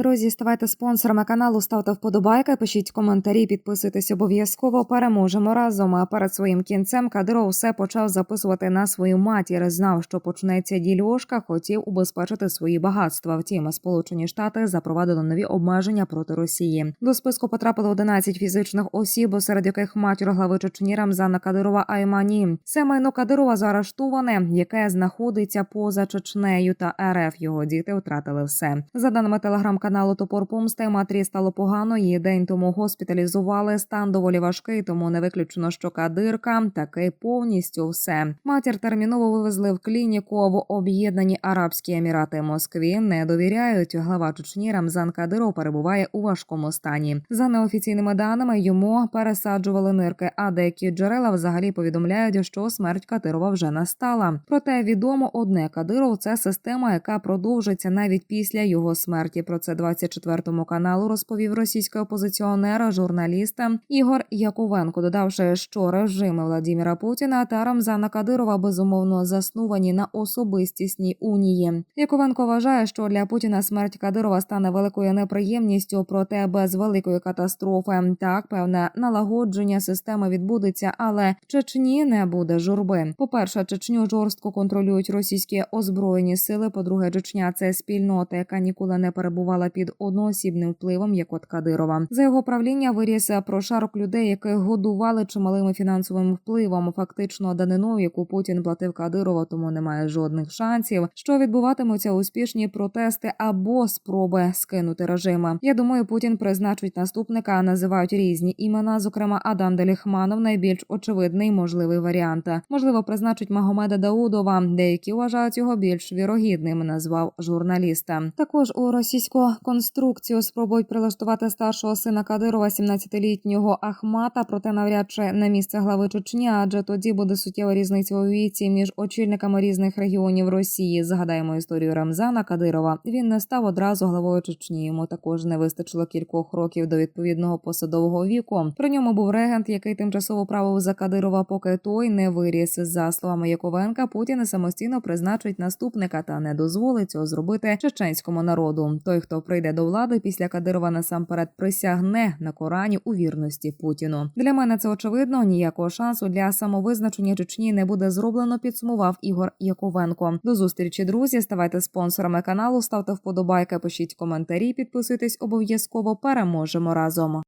Друзі, ставайте спонсорами каналу, ставте вподобайки, пишіть коментарі, підписуйтесь обов'язково. Переможемо разом. А перед своїм кінцем Кадиров все почав записувати на свою матір. Знав, що почнеться дільошка, хотів убезпечити свої багатства. Втім, Сполучені Штати запровадили нові обмеження проти Росії. До списку потрапили 11 фізичних осіб, серед яких матір глави Чечні Рамзана Кадирова Аймані. Це майно Кадирова заарештоване, яке знаходиться поза Чечнею та РФ. Його діти втратили все. За даними телеграм-каналу Топор Помсти, матері стало погано. Її день тому госпіталізували. Стан доволі важкий, тому не виключено, що кадирка таки повністю все. Матір терміново вивезли в клініку в Об'єднані Арабські Емірати Москві. Не довіряють. Глава Чечні Рамзан Кадиров перебуває у важкому стані. За неофіційними даними йому пересаджували нирки. А деякі джерела взагалі повідомляють, що смерть Кадирова вже настала. Проте відомо одне Кадиров це система, яка продовжиться навіть після його смерті. Про це 24 каналу розповів російський опозиціонер, журналіста Ігор Яковенко, додавши, що режими Владіміра Путіна та Рамзана Кадирова безумовно засновані на особистісній унії. Яковенко вважає, що для Путіна смерть Кадирова стане великою неприємністю, проте без великої катастрофи. Так, певне налагодження системи відбудеться, але в Чечні не буде журби. По перше, Чечню жорстко контролюють російські озброєні сили. По-друге, Чечня це спільнота, яка ніколи не перебувала під одноосібним впливом, як от Кадирова. За його правління виріс прошарок людей, яких годували чималим фінансовим впливом. Фактично даниною, яку Путін платив Кадирова, тому немає жодних шансів, що відбуватимуться успішні протести або спроби скинути режим. Я думаю, Путін призначить наступника. Називають різні імена. Зокрема, Адам Деліхманов найбільш очевидний можливий варіант. Можливо, призначить Магомеда Даудова. Деякі вважають його більш вірогідним. Назвав журналіста. Також у конструкцію спробують прилаштувати старшого сина Кадирова, 17-літнього Ахмата. Проте навряд чи на місце глави Чечні, адже тоді буде суттєва різниця у віці між очільниками різних регіонів Росії. Згадаємо історію Рамзана Кадирова. Він не став одразу главою Чечні. Йому також не вистачило кількох років до відповідного посадового віку. При ньому був регент, який тимчасово правив за Кадирова, поки той не виріс. За словами Яковенка, Путін самостійно призначить наступника та не дозволить цього зробити чеченському народу. Той, хто прийде до влади після Кадирова, насамперед присягне на Корані у вірності Путіну. Для мене це очевидно. Ніякого шансу для самовизначення Чечні не буде зроблено. Підсумував Ігор Яковенко. До зустрічі, друзі. Ставайте спонсорами каналу, ставте вподобайки, пишіть коментарі, підписуйтесь обов'язково. Переможемо разом.